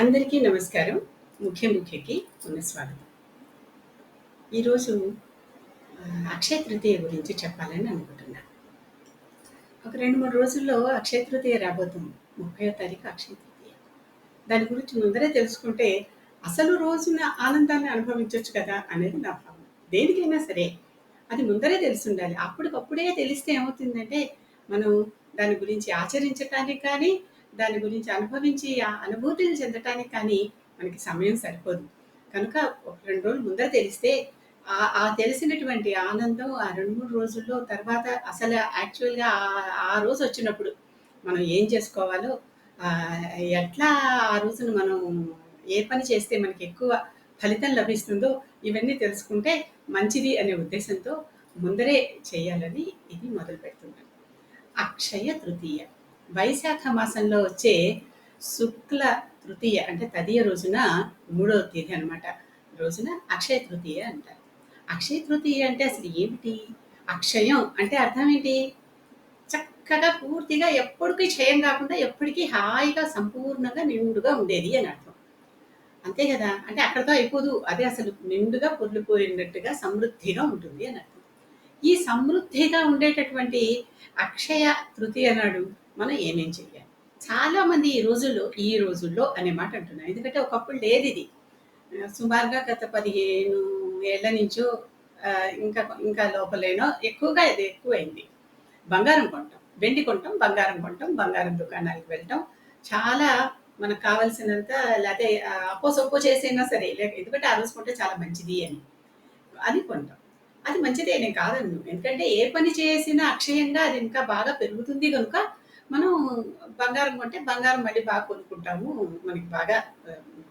అందరికీ నమస్కారం. ముఖ్య ముఖ్యకి పునఃస్వాగతం ఈరోజు అక్షయ తృతీయ గురించి చెప్పాలని అనుకుంటున్నాను ఒక రెండు మూడు రోజుల్లో అక్షయ తృతీయ రాబోతుంది. ముప్పై తారీఖు అక్షయ తృతీయ. దాని గురించి ముందరే తెలుసుకుంటే అసలు రోజున ఆనందాన్ని అనుభవించవచ్చు కదా అనేది నా భావన. దేనికైనా సరే అది ముందరే తెలిసి ఉండాలి అప్పటికప్పుడే తెలిస్తే ఏమవుతుందంటే మనం దాని గురించి ఆచరించటానికి కానీ దాని గురించి అనుభవించి ఆ అనుభూతిని చెందటానికి కానీ మనకి సమయం సరిపోదు. కనుక ఒక రెండు రోజులు ముందర తెలిస్తే ఆ ఆ తెలిసినటువంటి ఆనందం ఆ రెండు మూడు రోజుల్లో తర్వాత అసలు యాక్చువల్గా ఆ- రోజు వచ్చినప్పుడు మనం ఏం చేసుకోవాలో ఎట్లా ఆ రోజున మనం ఏ పని చేస్తే మనకి ఎక్కువ ఫలితం లభిస్తుందో ఇవన్నీ తెలుసుకుంటే మంచిది అనే ఉద్దేశంతో ముందరే చేయాలని ఇది మొదలు పెడుతున్నాను. అక్షయ తృతీయ. వైశాఖ మాసంలో వచ్చే శుక్ల తృతీయ అంటే తదియ రోజున మూడవ తేదీ అన్నమాట. రోజున అక్షయ తృతీయ అంటారు. అక్షయ తృతీయ అంటే అసలు ఏమిటి? అక్షయం అంటే అర్థం ఏంటి? చక్కగా పూర్తిగా ఎప్పటికీ క్షయం కాకుండా ఎప్పటికీ హాయిగా సంపూర్ణంగా నిండుగా ఉండేది అని అర్థం. అంతే కదా? అంటే అక్కడతో అయిపోదు. అదే అసలు నిండుగా పొర్లిపోయినట్టుగా సమృద్ధిగా ఉంటుంది అని అర్థం. ఈ సమృద్ధిగా ఉండేటటువంటి అక్షయ తృతీయ నాడు మనం ఏమేం చెయ్యాలి? చాలా మంది ఈ రోజుల్లో ఈ రోజుల్లో అనే మాట అంటున్నారు. ఎందుకంటే ఒకప్పుడు లేదు ఇది. సుమారుగా గత పదిహేను ఏళ్ళ నుంచో ఇంకా ఇంకా లోపలేనో ఎక్కువగా ఇది ఎక్కువైంది. బంగారం కొంటాం వెండి కొంటాం బంగారం కొంటాం బంగారం దుకాణాలకు వెళ్ళటం చాలా మనకు కావలసినంత లేకపోతే అప్పో సొప్పో చేసైనా సరే లేక ఎందుకంటే ఆ రోజు కొంటే చాలా మంచిది అని అది కొంటాం. అది మంచిదే నేను కాదన్ను. ఎందుకంటే ఏ పని చేసినా అక్షయంగా అది ఇంకా బాగా పెరుగుతుంది కనుక మనం బంగారం కొంటే బంగారం మళ్ళీ బాగా కొనుక్కుంటాము. మనకి బాగా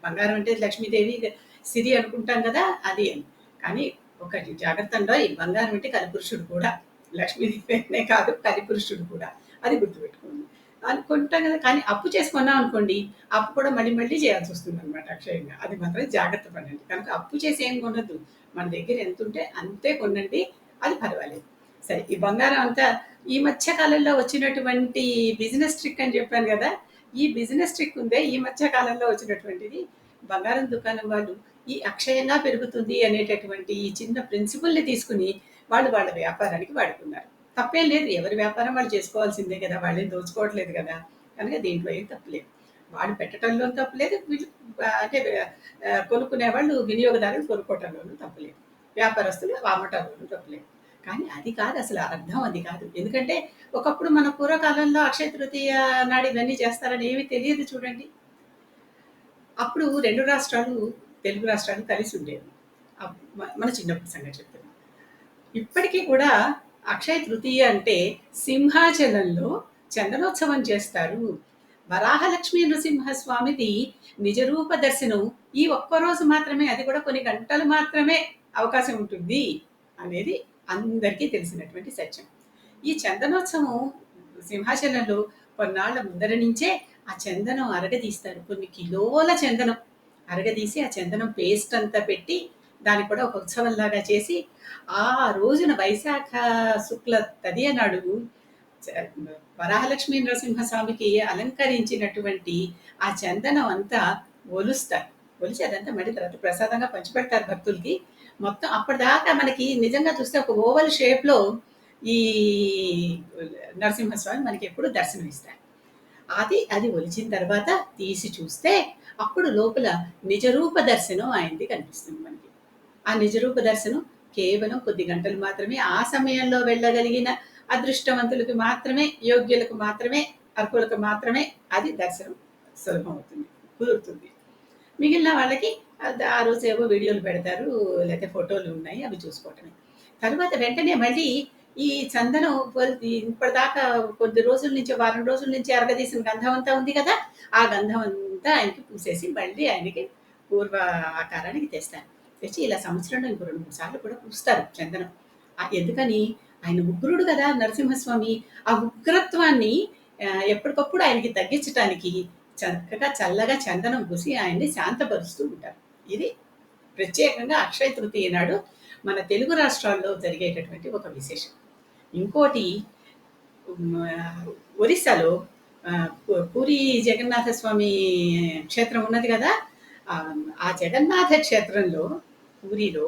బంగారం అంటే లక్ష్మీదేవి సిరి అనుకుంటాం కదా అది అని. కానీ ఒక జాగ్రత్త ఈ బంగారం అంటే కలిపురుషుడు కూడా లక్ష్మీదేవినే కాదు కలిపురుషుడు కూడా. అది గుర్తుపెట్టుకోండి. అనుకుంటాం కదా కానీ అప్పు చేసుకున్నాం అనుకోండి అప్పు కూడా మళ్ళీ మళ్ళీ చేయాల్సి వస్తుంది అనమాట అక్షయంగా. అది మాత్రం జాగ్రత్త పడండి. కనుక అప్పు చేసి ఏం కొనద్దు. మన దగ్గర ఎంత ఉంటే అంతే కొనండి అది పర్వాలేదు. సరే ఈ బంగారం అంతా ఈ మధ్య కాలంలో వచ్చినటువంటి బిజినెస్ ట్రిక్ అని చెప్పాను కదా ఈ బిజినెస్ ట్రిక్ ఉందే ఈ మధ్య కాలంలో వచ్చినటువంటిది. బంగారం దుకాణం వాళ్ళు ఈ అక్షయంగా పెరుగుతుంది అనేటటువంటి ఈ చిన్న ప్రిన్సిపల్ని తీసుకుని వాళ్ళు వాళ్ళ వ్యాపారానికి వాడుకున్నారు. తప్పేం లేదు ఎవరి వ్యాపారం వాళ్ళు చేసుకోవాల్సిందే కదా వాళ్ళేం దోచుకోవట్లేదు కదా కనుక దీంట్లో ఏం తప్పలేదు వాడు పెట్టడంలో తప్పులేదు వీళ్ళు అంటే కొనుక్కునే వాళ్ళు వినియోగదారులు కొనుక్కోవటంలోనూ తప్పలేదు వ్యాపారస్తులు అమ్మటంలోనూ తప్పలేదు కానీ అది కాదు అసలు అర్థం అది కాదు. ఎందుకంటే ఒకప్పుడు మన పూర్వకాలంలో అక్షయ తృతీయ నాడు ఇవన్నీ చేస్తారని ఏమీ తెలియదు చూడండి. అప్పుడు రెండు రాష్ట్రాలు తెలుగు రాష్ట్రాలు కలిసి ఉండేవి. మన చిన్నప్పుడు సంగతి చెప్తున్నాం. ఇప్పటికీ కూడా అక్షయ తృతీయ అంటే సింహాచలంలో చందనోత్సవం చేస్తారు. వరాహలక్ష్మీ నృసింహస్వామిది నిజరూప దర్శనం. ఈ ఒక్కరోజు మాత్రమే అది కూడా కొన్ని గంటలు మాత్రమే అవకాశం ఉంటుంది అనేది అందరికీ తెలిసినటువంటి సత్యం. ఈ చందనోత్సవం సింహాచలంలో కొన్నాళ్ళ ముందర నుంచే ఆ చందనం అరగదీస్తారు. కొన్ని కిలోల చందనం అరగదీసి ఆ చందనం పేస్ట్ అంతా పెట్టి దాన్ని కూడా ఒక ఉత్సవంలాగా చేసి ఆ రోజున వైశాఖ శుక్ల తదియ నాడు వరాహలక్ష్మీ నరసింహస్వామికి అలంకరించినటువంటి ఆ చందనం అంతా ఒలుస్తారు. ఒలిచి అదంతా మళ్ళీ తర్వాత ప్రసాదంగా పంచిపెడతారు భక్తులకి. మొత్తం అప్పటిదాకా మనకి నిజంగా చూస్తే ఒక ఓవల్ షేప్లో ఈ నరసింహస్వామి మనకి ఎప్పుడు దర్శనం ఇస్తారు. అది అది ఒలిచిన తర్వాత తీసి చూస్తే అప్పుడు లోపల నిజరూప దర్శనం ఆయనది కనిపిస్తుంది మనకి. ఆ నిజరూప దర్శనం కేవలం కొద్ది గంటలు మాత్రమే ఆ సమయంలో వెళ్ళగలిగిన అదృష్టవంతులకు మాత్రమే యోగ్యులకు మాత్రమే అర్హులకు మాత్రమే అది దర్శనం సులభం అవుతుంది కుదురుతుంది. మిగిలిన వాళ్ళకి ఆ రోజు ఏవో వీడియోలు పెడతారు లేకపోతే ఫోటోలు ఉన్నాయి అవి చూసుకోవటమే. తర్వాత వెంటనే మళ్ళీ ఈ చందనం ఇప్పటిదాకా కొద్ది రోజుల నుంచి వారం రోజుల నుంచి అరగదీసిన గంధం అంతా ఉంది కదా ఆ గంధం అంతా ఆయనకి పూసేసి మళ్ళీ ఆయనకి పూర్వ ఆకారానికి తెస్తాను. తెచ్చి ఇలా సంవత్సరంలో ఇంకో రెండు మూడు సార్లు కూడా పూస్తారు చందనం. ఆ ఎందుకని? ఆయన ఉగ్రుడు కదా నరసింహస్వామి. ఆ ఉగ్రత్వాన్ని ఎప్పటికప్పుడు ఆయనకి తగ్గించటానికి చక్కగా చల్లగా చందనం పూసి ఆయన్ని శాంతపరుస్తూ ఉంటారు. ఇది ప్రత్యేకంగా అక్షయ తృతీయ నాడు మన తెలుగు రాష్ట్రాల్లో జరిగేటటువంటి ఒక విశేషం. ఇంకోటి ఒరిస్సాలో ఆ, పూరి జగన్నాథ స్వామి క్షేత్రం ఉన్నది కదా? ఆ, జగన్నాథ క్షేత్రంలో పూరిలో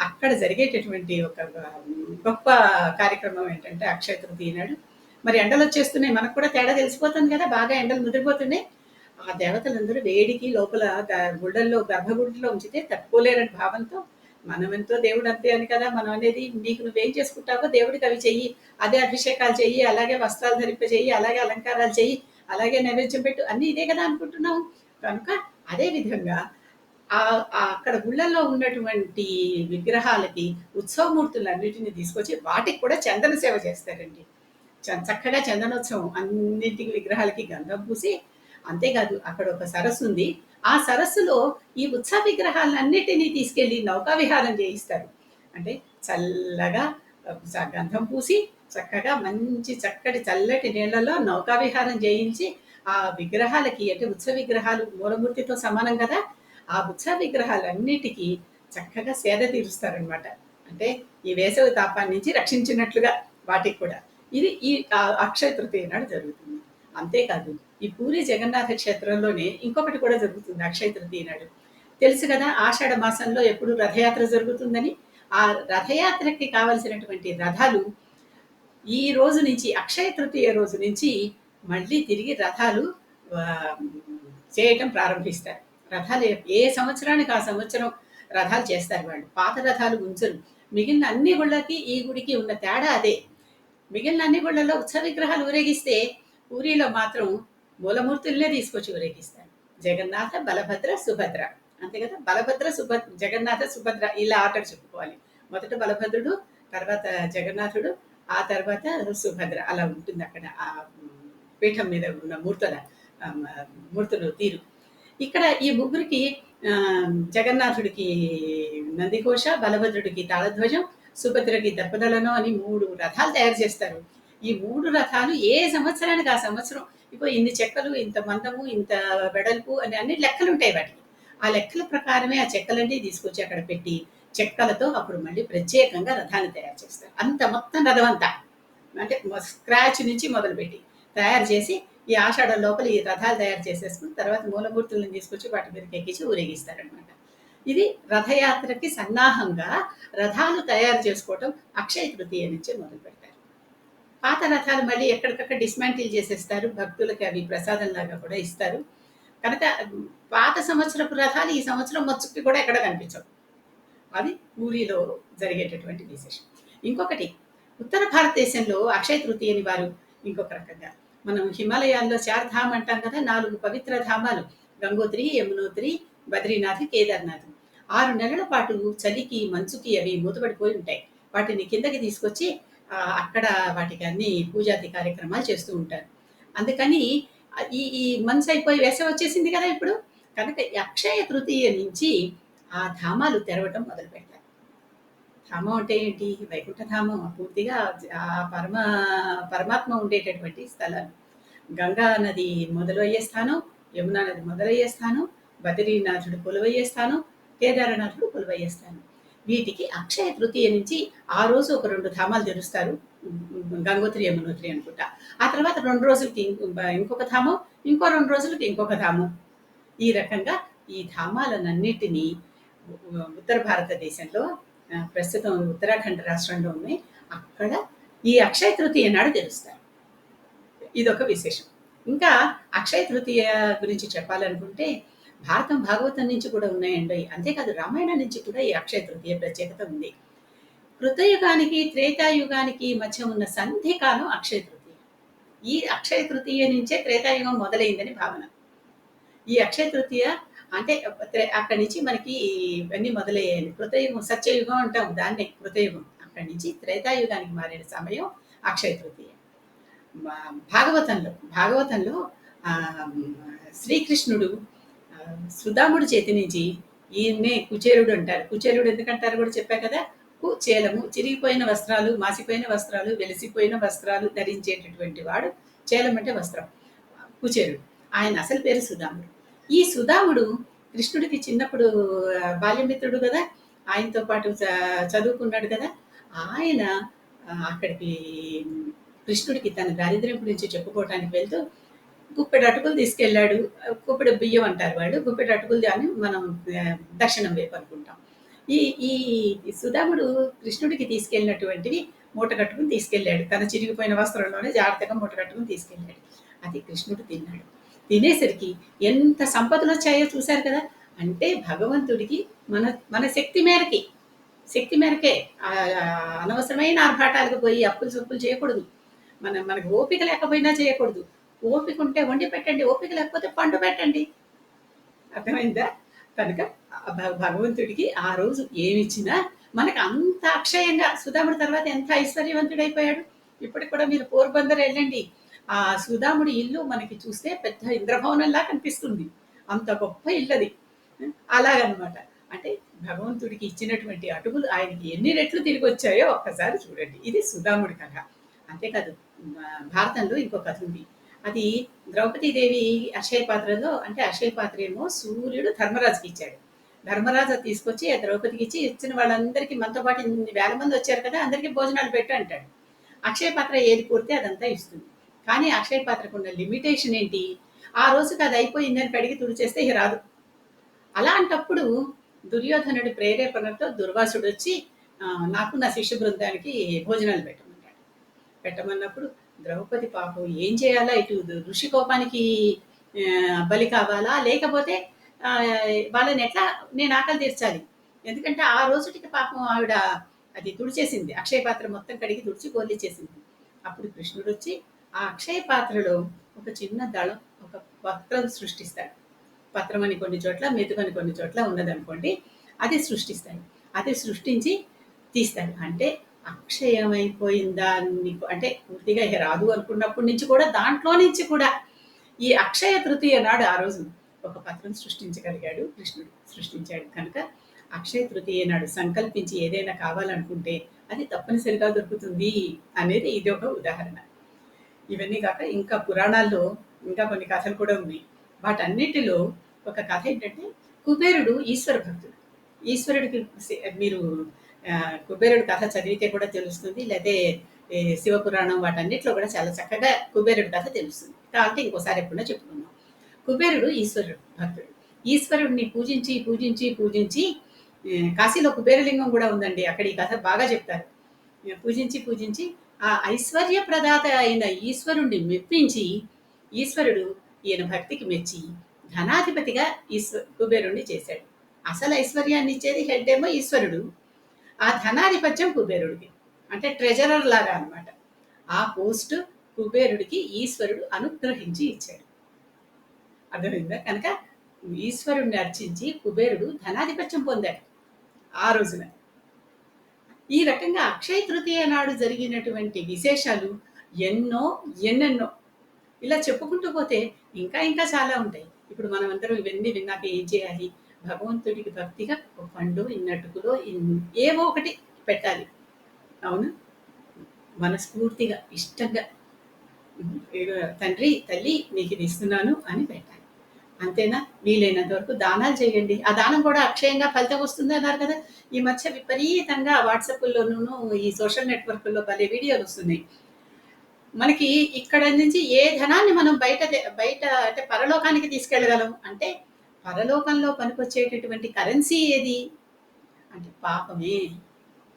అక్కడ జరిగేటటువంటి ఒక గొప్ప కార్యక్రమం ఏంటంటే అక్షయ తృతీయ నాడు. మరి ఎండలు వచ్చేస్తున్నాయి మనకు కూడా తేడా తెలిసిపోతుంది కదా బాగా ఎండలు ముదిరిపోతున్నాయి. ఆ దేవతలందరూ వేడికి లోపల గ- గుళ్ళల్లో గర్భగుడిలో ఉంచితే తట్టుకోలేరని భావంతో మనం ఎంతో దేవుడు అంతే అని కదా మనం అనేది నీకు నువ్వేం చేసుకుంటావో దేవుడికి అవి చెయ్యి అదే అభిషేకాలు చెయ్యి అలాగే వస్త్రాలు ధరింప చెయ్యి అలాగే అలంకారాలు చెయ్యి అలాగే నైవేద్యం పెట్టు అన్ని ఇదే కదా అనుకుంటున్నాం కనుక అదే విధంగా ఆ అక్కడ గుళ్ళల్లో ఉన్నటువంటి విగ్రహాలకి ఉత్సవమూర్తులన్నిటిని తీసుకొచ్చి వాటికి కూడా చందన సేవ చేస్తారండి. చక్కగా చందనోత్సవం అన్నింటికి విగ్రహాలకి గంధం పూసి అంతేకాదు అక్కడ ఒక సరస్సు ఉంది. ఆ సరస్సులో ఈ ఉత్సవ విగ్రహాలన్నిటినీ తీసుకెళ్ళి నౌకా విహారం చేయిస్తారు. అంటే చల్లగా గంధం పూసి చక్కగా మంచి చక్కటి చల్లటి నీళ్ళలో నౌకా విహారం చేయించి ఆ విగ్రహాలకి అంటే ఉత్సవ విగ్రహాలు మూలమూర్తితో సమానం కదా? ఆ ఉత్సవ విగ్రహాలన్నిటికీ చక్కగా సేద తీరుస్తారనమాట అంటే ఈ వేసవి తాపాన్ని నుంచి రక్షించినట్లుగా వాటికి కూడా. ఇది ఈ ఆ అక్షయ తృతీయ నాడు జరుగుతుంది. అంతేకాదు ఈ పూరి జగన్నాథ క్షేత్రంలోనే ఇంకొకటి కూడా జరుగుతుంది అక్షయ తృతీయ నాడు. తెలుసు కదా ఆషాఢ మాసంలో ఎప్పుడు రథయాత్ర జరుగుతుందని? ఆ రథయాత్రకి కావలసినటువంటి రథాలు ఈ రోజు నుంచి అక్షయ తృతీయ రోజు నుంచి మళ్ళీ తిరిగి రథాలు చేయటం ప్రారంభిస్తారు. రథాలు ఏ- ఏ సంవత్సరానికి ఆ సంవత్సరం రథాలు చేస్తారు వాళ్ళు? పాత రథాలు ఉంచరు. మిగిలిన అన్ని గుళ్ళకి ఈ గుడికి ఉన్న తేడా అదే. మిగిలిన అన్ని గుళ్ళల్లో ఉత్సవ విగ్రహాలు ఊరేగిస్తే పూరిలో మాత్రం మూలమూర్తులనే తీసుకొచ్చి ఊరేగిస్తాడు జగన్నాథ బలభద్ర సుభద్ర. అంతే కదా? బలభద్ర సుభ జగన్నాథ సుభద్ర ఇలా ఆర్డర్ చెప్పుకోవాలి. మొదట బలభద్రుడు తర్వాత జగన్నాథుడు ఆ తర్వాత సుభద్ర. అలా ఉంటుంది అక్కడ ఆ పీఠం మీద ఉన్న మూర్తుల మూర్తులు తీరు. ఇక్కడ ఈ ముగ్గురికి జగన్నాథుడికి నందిఘోష బలభద్రుడికి తాళధ్వజం సుభద్రకి దర్పదలను అని మూడు రథాలు తయారు చేస్తారు. ఈ మూడు రథాలు ఏ సంవత్సరానికి ఆ సంవత్సరం? ఇప్పుడు ఇన్ని చెక్కలు ఇంత మందము ఇంత వెడల్పు అని అన్ని లెక్కలు ఉంటాయి వాటికి. ఆ లెక్కల ప్రకారమే ఆ చెక్కలన్నీ తీసుకొచ్చి అక్కడ పెట్టి చెక్కలతో అప్పుడు మళ్ళీ ప్రత్యేకంగా రథాన్ని తయారు చేస్తారు. అంత మొత్తం రథం అంతా. అంటే స్క్రాచ్ నుంచి మొదలుపెట్టి తయారు చేసి ఈ ఆషాఢ లోపల ఈ రథాలు తయారు చేసేసుకుని తర్వాత మూలమూర్తులను తీసుకొచ్చి వాటి మీదకి ఎక్కించి ఊరేగిస్తారనమాట ఇది రథయాత్రకి సన్నాహంగా రథాలు తయారు చేసుకోవటం అక్షయ తృతీయ నుంచి మొదలు ఆ పాత రథాలు మళ్ళీ ఎక్కడికక్కడ డిస్మాంటిల్ చేసేస్తారు. భక్తులకి అవి ప్రసాదంలాగా కూడా ఇస్తారు. కనుక పాత సంవత్సరపు రథాలు ఈ సంవత్సరం మచ్చుకి కూడా ఎక్కడ కనిపించవు. అది పూరిలో జరిగేటటువంటి విశేషం. ఇంకొకటి ఉత్తర భారతదేశంలో అక్షయ తృతీయని వారు ఇంకొక రకంగా మనం హిమాలయాల్లో చార్ధామ్ అంటాం కదా నాలుగు పవిత్ర ధామాలు గంగోత్రి యమునోత్రి బద్రీనాథ్ కేదార్నాథ్. ఆరు నెలల పాటు చలికి మంచుకి అవి మూతపడిపోయి ఉంటాయి. వాటిని కిందకి తీసుకొచ్చి అక్కడ వాటికి అన్ని పూజాది కార్యక్రమాలు చేస్తూ ఉంటారు. అందుకని ఈ ఈ మనసు అయిపోయి వేసవి వచ్చేసింది కదా ఇప్పుడు. కనుక అక్షయ తృతీయ నుంచి ఆ ధామాలు తెరవటం మొదలు పెట్టారు. ధామం అంటే ఏంటి? వైకుంఠధామం పూర్తిగా ఆ పరమ పరమాత్మ ఉండేటటువంటి స్థలాలు. గంగా నది మొదలయ్యే స్థానం యమునా నది మొదలయ్యే స్థానం బద్రీనాథుడు కొలువయ్యే స్థానం కేదారనాథుడు కొలువయ్యే స్థానం. వీటికి అక్షయ తృతీయ నుంచి ఆ రోజు ఒక రెండు ధామాలు తెరుస్తారు. గంగోత్రి యమునోత్రి అనుకుంటా. ఆ తర్వాత రెండు రోజులకి ఇంకొక ధామం ఇంకో రెండు రోజులకి ఇంకొక ధామం. ఈ రకంగా ఈ ధామాలన్నిటినీ ఉత్తర భారతదేశంలో ప్రస్తుతం ఉత్తరాఖండ్ రాష్ట్రంలో ఉన్నాయి. అక్కడ ఈ అక్షయ తృతీయ నాడు తెలుస్తారు ఇదొక విశేషం. ఇంకా అక్షయ తృతీయ గురించి చెప్పాలనుకుంటే భారతం భాగవతం నుంచి కూడా ఉన్నాయండి. అంతేకాదు రామాయణం నుంచి కూడా ఈ అక్షయ తృతీయ ప్రత్యేకత ఉంది. కృతయుగానికి త్రేతాయుగానికి మధ్య ఉన్న సంధికాలం అక్షయ తృతీయ. ఈ అక్షయ తృతీయ నుంచే త్రేతాయుగం మొదలైందని భావన. ఈ అక్షయ తృతీయ అంటే అక్కడి నుంచి మనకి ఇవన్నీ మొదలయ్యాయి కృతయుగం సత్యయుగం అంటాం దాన్నే కృతయుగం. అక్కడి నుంచి త్రేతాయుగానికి మారిన సమయం అక్షయ తృతీయ. భాగవతంలో భాగవతంలో ఆ, శ్రీకృష్ణుడు సుధాముడి చేతి నుంచి ఈయన్నే కుచేరుడు అంటారు. కుచేరుడు ఎందుకంటారు కూడా చెప్పా కదా? కుచేలము చిరిగిపోయిన వస్త్రాలు మాసిపోయిన వస్త్రాలు వెలిసిపోయిన వస్త్రాలు ధరించేటటువంటి వాడు చేలం అంటే వస్త్రం. కుచేరుడు. ఆయన అసలు పేరు సుధాముడు. ఈ సుధాముడు కృష్ణుడికి చిన్నప్పుడు బాల్యమిత్రుడు కదా? ఆయనతో పాటు చ- చదువుకున్నాడు కదా? ఆయన అక్కడికి కృష్ణుడికి తన దారిద్ర్యం గురించి చెప్పుకోవటానికి వెళ్తూ గుప్పెడు అటుకులు తీసుకెళ్ళాడు. గుప్పెడు బియ్యం అంటారు వాళ్ళు గుప్పెడు అటుకులు దాన్ని మనం దక్షిణం వైపు అనుకుంటాం. ఈ ఈ సుధాముడు కృష్ణుడికి తీసుకెళ్ళినటువంటివి మూట కట్టుకుని తీసుకెళ్ళాడు. తన చిరిగిపోయిన వస్త్రంలోనే జాగ్రత్తగా మూట కట్టుకుని తీసుకెళ్ళాడు. అది కృష్ణుడు తిన్నాడు. తినేసరికి ఎంత సంపదలు వచ్చాయో చూశారు కదా? అంటే భగవంతుడికి మన మన శక్తి మేరకి. శక్తి మేరకే. అనవసరమైన ఆర్భాటాలకు పోయి అప్పులు సొప్పులు చేయకూడదు. మన మనకు ఓపిక లేకపోయినా చేయకూడదు. ఓపిక ఉంటే వండి పెట్టండి ఓపిక లేకపోతే పండు పెట్టండి. అర్థమైందా? కనుక భగవంతుడికి ఆ రోజు ఏమిచ్చినా మనకు అంత అక్షయంగా సుధాముడి తర్వాత ఎంత ఐశ్వర్యవంతుడైపోయాడు? ఇప్పటికి కూడా మీరు పోర్బందర్ వెళ్ళండి. ఆ సుధాముడి ఇల్లు మనకి చూస్తే పెద్ద ఇంద్రభవనంలా కనిపిస్తుంది. అంత గొప్ప ఇల్లు అది అలాగనమాట. అంటే భగవంతుడికి ఇచ్చినటువంటి అటుకులు ఆయనకి ఎన్ని రెట్లు తిరిగి వచ్చాయో ఒక్కసారి చూడండి. ఇది సుధాముడి కథ. అంతేకాదు భారతంలో ఇంకో కథ ఉంది. అది ద్రౌపదీదేవి అక్షయ పాత్రలో అంటే అక్షయ పాత్ర ఏమో సూర్యుడు ధర్మరాజుకి ఇచ్చాడు. ధర్మరాజు తీసుకొచ్చి ఆ ద్రౌపదికి ఇచ్చి ఇచ్చిన వాళ్ళందరికీ మనతో పాటు ఇన్ని వేల మంది వచ్చారు కదా అందరికీ భోజనాలు పెట్టు అంటాడు. అక్షయ పాత్ర ఏది కోరితే అదంతా ఇస్తుంది. కానీ అక్షయ పాత్రకు ఉన్న లిమిటేషన్ ఏంటి? ఆ రోజుకి అది అయిపోయిందని కడిగి తుడిచేస్తే ఇక రాదు. అలాంటప్పుడు దుర్యోధనుడి ప్రేరేపణతో దుర్వాసుడు వచ్చి నాకు నా శిష్య బృందానికి భోజనాలు పెట్టమన్నాడు. పెట్టమన్నప్పుడు ద్రౌపది పాపం ఏం చేయాలా? ఇటు ఋషి కోపానికి బలి కావాలా? లేకపోతే వాళ్ళని ఎట్లా నేను ఆకలి తీర్చాలి? ఎందుకంటే ఆ రోజుటికి పాపం ఆవిడ అది తుడిచేసింది. అక్షయ పాత్ర మొత్తం కడిగి తుడిచి చేసింది. అప్పుడు కృష్ణుడు వచ్చి ఆ అక్షయ పాత్రలో ఒక చిన్న దళం ఒక పత్రం సృష్టిస్తాడు. పత్రం అని కొన్ని చోట్ల మెతుకని కొన్ని చోట్ల ఉన్నదనుకోండి అది సృష్టిస్తాడు అది సృష్టించి తీస్తాడు. అంటే అక్షయమైపోయిందా నీకు? అంటే పూర్తిగా ఇక రాదు అనుకున్నప్పటి నుంచి కూడా దాంట్లో నుంచి కూడా ఈ అక్షయ తృతీయ నాడు ఆ రోజు ఒక పత్రం సృష్టించగలిగాడు కృష్ణుడు. సృష్టించాడు కనుక అక్షయ తృతీయ నాడు సంకల్పించి ఏదైనా కావాలనుకుంటే అది తప్పనిసరిగా దొరుకుతుంది అనేది ఇది ఒక ఉదాహరణ. ఇవన్నీ కాక ఇంకా పురాణాల్లో ఇంకా కొన్ని కథలు కూడా ఉన్నాయి. వాటన్నిటిలో ఒక కథ ఏంటంటే కుబేరుడు ఈశ్వర భక్తుడు. ఈశ్వరుడికి మీరు కుబేరుడు కథ చదివితే కూడా తెలుస్తుంది లేకపోతే శివపురాణం వాటన్నిటిలో కూడా చాలా చక్కగా కుబేరుడి కథ తెలుస్తుంది. కాబట్టి ఇంకోసారి ఎప్పుడైనా చెప్పుకుందాం. కుబేరుడు ఈశ్వరుడు భక్తుడు. ఈశ్వరుడిని పూజించి పూజించి పూజించి కాశీలో కుబేరలింగం కూడా ఉందండి. అక్కడ ఈ కథ బాగా చెప్తారు. పూజించి పూజించి ఆ ఐశ్వర్య ప్రదాత అయిన ఈశ్వరుణ్ణి మెప్పించి ఈశ్వరుడు ఈయన భక్తికి మెచ్చి ధనాధిపతిగా ఈశ్వ కుబేరుణ్ణి చేశాడు. అసలు ఐశ్వర్యాన్ని ఇచ్చేది హెడ్ ఏమో ఈశ్వరుడు. ఆ ధనాధిపత్యం కుబేరుడికి. అంటే ట్రెజరర్ లాగా అన్నమాట. ఆ పోస్ట్ కుబేరుడికి ఈశ్వరుడు అనుగ్రహించి ఇచ్చాడు. అర్థమైందా? కనుక ఈశ్వరుణ్ణి అర్చించి కుబేరుడు ధనాధిపత్యం పొందాడు ఆ రోజున. ఈ రకంగా అక్షయ తృతీయ నాడు జరిగినటువంటి విశేషాలు ఎన్నో ఎన్నెన్నో ఇలా చెప్పుకుంటూ పోతే ఇంకా ఇంకా చాలా ఉంటాయి. ఇప్పుడు మనం అందరం ఇవన్నీ విన్నాక ఏం చేయాలి? భగవంతుడికి భక్తిగా ఒక పండు ఇన్నట్టుకులో ఏవో ఒకటి పెట్టాలి. అవును? మనస్ఫూర్తిగా ఇష్టంగా. తండ్రి తల్లి నీకు ఇది ఇస్తున్నాను అని పెట్టాలి. అంతేనా? వీలైనంత వరకు దానాలు చేయండి. ఆ దానం కూడా అక్షయంగా ఫలితం వస్తుంది అన్నారు కదా? ఈ మధ్య విపరీతంగా వాట్సాప్లోనూ ఈ సోషల్ నెట్వర్క్లో భలే వీడియోలు వస్తున్నాయి. మనకి ఇక్కడ నుంచి ఏ ధనాన్ని మనం బయట బయట అంటే పరలోకానికి తీసుకెళ్ళగలం? అంటే పరలోకంలో పనికొచ్చేటటువంటి కరెన్సీ ఏది? అంటే పాపమే.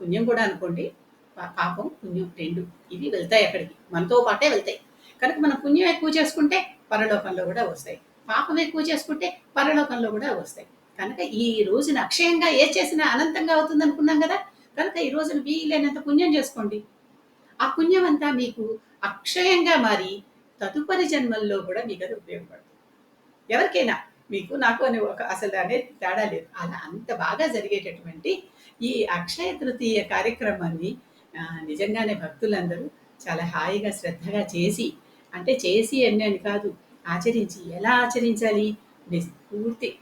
పుణ్యం కూడా అనుకోండి. పా- పాపం పుణ్యం రెండు. ఇవి వెళ్తాయి అక్కడికి. మనతో పాటే వెళ్తాయి. కనుక మనం పుణ్యం ఎక్కువ చేసుకుంటే పరలోకంలో కూడా వస్తాయి. పాపం ఎక్కువ చేసుకుంటే పరలోకంలో కూడా వస్తాయి. కనుక ఈ రోజున అక్షయంగా ఏ చేసినా అనంతంగా అవుతుంది అనుకున్నాం కదా? కనుక ఈ రోజున వీలైనంత పుణ్యం చేసుకోండి. ఆ పుణ్యం అంతా మీకు అక్షయంగా మారి తదుపరి జన్మల్లో కూడా మీకు అది ఉపయోగపడుతుంది. ఎవరికైనా మీకు నాకు అనే ఒక అసలు అనేది తేడా లేదు. అలా అంత బాగా జరిగేటటువంటి ఈ అక్షయ తృతీయ కార్యక్రమాన్ని నిజంగానే భక్తులందరూ చాలా హాయిగా శ్రద్ధగా చేసి అంటే చేసి అని అని కాదు ఆచరించి ఎలా ఆచరించాలి? పూర్తి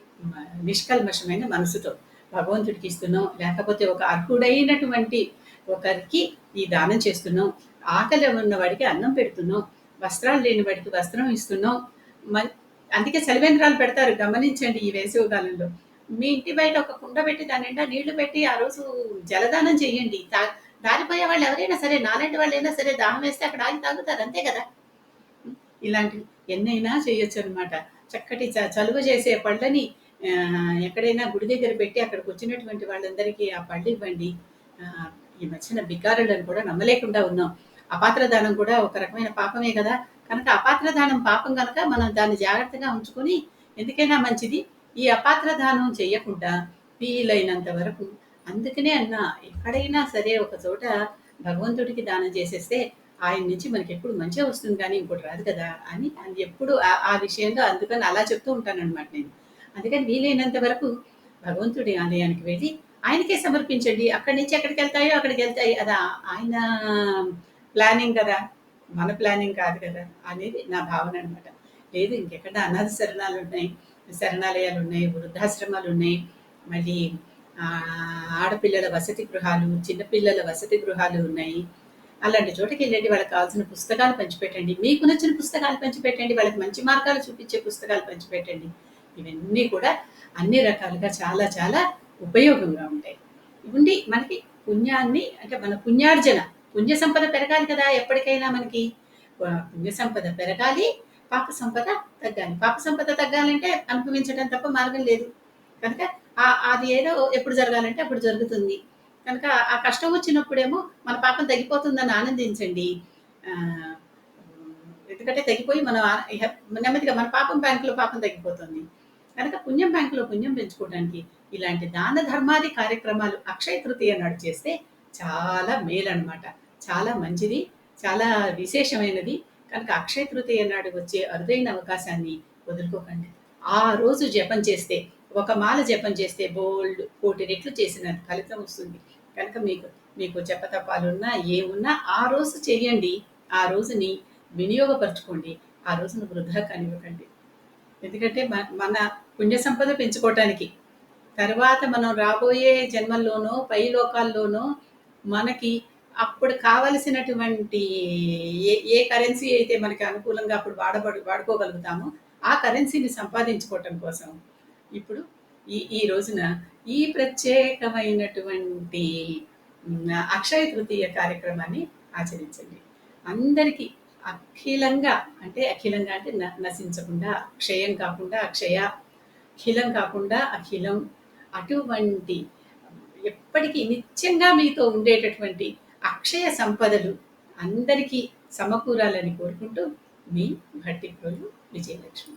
నిష్కల్మషమైన మనసుతో భగవంతుడికి ఇస్తున్నాం. లేకపోతే ఒక అర్హుడైనటువంటి ఒకరికి ఈ దానం చేస్తున్నాం. ఆకలి ఉన్నవాడికి అన్నం పెడుతున్నాం. వస్త్రాలు లేని వాడికి వస్త్రం ఇస్తున్నాం. మ- అందుకే చలివేంద్రాలు పెడతారు గమనించండి ఈ వేసవి కాలంలో మీ ఇంటి బయట ఒక కుండ పెట్టి దాని నిండా నీళ్ళు పెట్టి ఆ రోజు జలదానం చేయండి. దారిపోయే వాళ్ళు ఎవరైనా సరే నాలాంటి వాళ్ళైనా సరే దాహం వేస్తే అక్కడ ఆగి తాగుతారు అంతే కదా? ఇలాంటివి ఎన్నైనా చేయొచ్చు అనమాట చక్కటి చ- చలువ చేసే పళ్ళని ఎక్కడైనా గుడి దగ్గర పెట్టి అక్కడికి వచ్చినటువంటి వాళ్ళందరికీ ఆ పళ్ళు ఇవ్వండి. ఈ మధ్యన బికారులను కూడా నమ్మలేకుండా ఉన్నాం. అపాత్ర దానం కూడా ఒక రకమైన పాపమే కదా? కనుక అపాత్ర దానం పాపం కనుక మనం దాన్ని జాగ్రత్తగా ఉంచుకొని ఎందుకైనా మంచిది. ఈ అపాత్ర దానం చేయకుండా వీలైనంత వరకు అందుకనే అన్నా ఎక్కడైనా సరే ఒక చోట భగవంతుడికి దానం చేసేస్తే ఆయన నుంచి మనకి ఎప్పుడు మంచిగా వస్తుంది కానీ ఇంకోటి రాదు కదా అని అది ఎప్పుడు ఆ- విషయంలో అందుకని అలా చెప్తూ ఉంటానన్నమాట నేను. అందుకని వీలైనంత వరకు భగవంతుడి ఆలయానికి వెళ్ళి ఆయనకే సమర్పించండి. అక్కడి నుంచి ఎక్కడికి వెళ్తాయో అక్కడికి వెళ్తాయి. అదా ఆయన ప్లానింగ్ కదా. మన ప్లానింగ్ కాదు కదా అనేది నా భావన అనమాట లేదు ఇంకెక్కడ అనాథ శరణాలు ఉన్నాయి శరణాలయాలు ఉన్నాయి వృద్ధాశ్రమాలు ఉన్నాయి మళ్ళీ ఆడపిల్లల వసతి గృహాలు చిన్నపిల్లల వసతి గృహాలు ఉన్నాయి. అలాంటి చోటకి వెళ్ళండి వాళ్ళకి కావాల్సిన పుస్తకాలు పంచిపెట్టండి. మీకు నచ్చిన పుస్తకాలు పంచిపెట్టండి వాళ్ళకి మంచి మార్గాలు చూపించే పుస్తకాలు పంచిపెట్టండి. ఇవన్నీ కూడా అన్ని రకాలుగా చాలా చాలా ఉపయోగంగా ఉంటాయి. ఉండి మనకి పుణ్యాన్ని అంటే మన పుణ్యార్జన పుణ్య సంపద పెరగాలి కదా ఎప్పటికైనా మనకి. పుణ్య సంపద పెరగాలి పాప సంపద తగ్గాలి. పాప సంపద తగ్గాలంటే అనుభవించడం తప్ప మార్గం లేదు. కనుక అది ఏదో ఎప్పుడు జరగాలంటే అప్పుడు జరుగుతుంది. కనుక ఆ కష్టం వచ్చినప్పుడేమో మన పాపం తగ్గిపోతుందని ఆనందించండి. ఎందుకంటే తగ్గిపోయి మనం నెమ్మదిగా మన పాపం బ్యాంకులో పాపం తగ్గిపోతుంది. కనుక పుణ్యం బ్యాంకులో పుణ్యం పెంచుకోవడానికి ఇలాంటి దాన ధర్మాది కార్యక్రమాలు అక్షయ తృతీయ నాడు చేస్తే చాలా మేలు అనమాట చాలా మంచిది చాలా విశేషమైనది. కనుక అక్షయ తృతీయ నాడు వచ్చే అరుదైన అవకాశాన్ని వదులుకోకండి. ఆ రోజు జపం చేస్తే ఒక మాల జపం చేస్తే బోల్డ్ కోటి రెట్లు చేసిన ఫలితం వస్తుంది. కనుక మీకు మీకు జపతపాలున్నా ఏమున్నా ఆ రోజు చేయండి. ఆ రోజుని వినియోగపరచుకోండి. ఆ రోజును వృధా కానివ్వకండి. ఎందుకంటే మన పుణ్య సంపద పెంచుకోవటానికి తర్వాత మనం రాబోయే జన్మల్లోనో పై లోకాల్లోనో మనకి అప్పుడు కావలసినటువంటి ఏ ఏ కరెన్సీ అయితే మనకి అనుకూలంగా అప్పుడు వాడబడు వాడుకోగలుగుతామో ఆ కరెన్సీని సంపాదించుకోవటం కోసం ఇప్పుడు ఈ ఈ రోజున ఈ ప్రత్యేకమైనటువంటి అక్షయ తృతీయ కార్యక్రమాన్ని ఆచరించండి. అందరికీ అఖిలంగా అంటే అఖిలంగా అంటే న- నశించకుండా అక్షయం కాకుండా అక్షయ అఖిలం కాకుండా అఖిలం అటువంటి ఎప్పటికీ నిత్యంగా మీతో ఉండేటటువంటి అక్షయ సంపదలు అందరికీ సమకూరాలని కోరుకుంటూ మీ భట్టిప్రోలు విజయలక్ష్మి.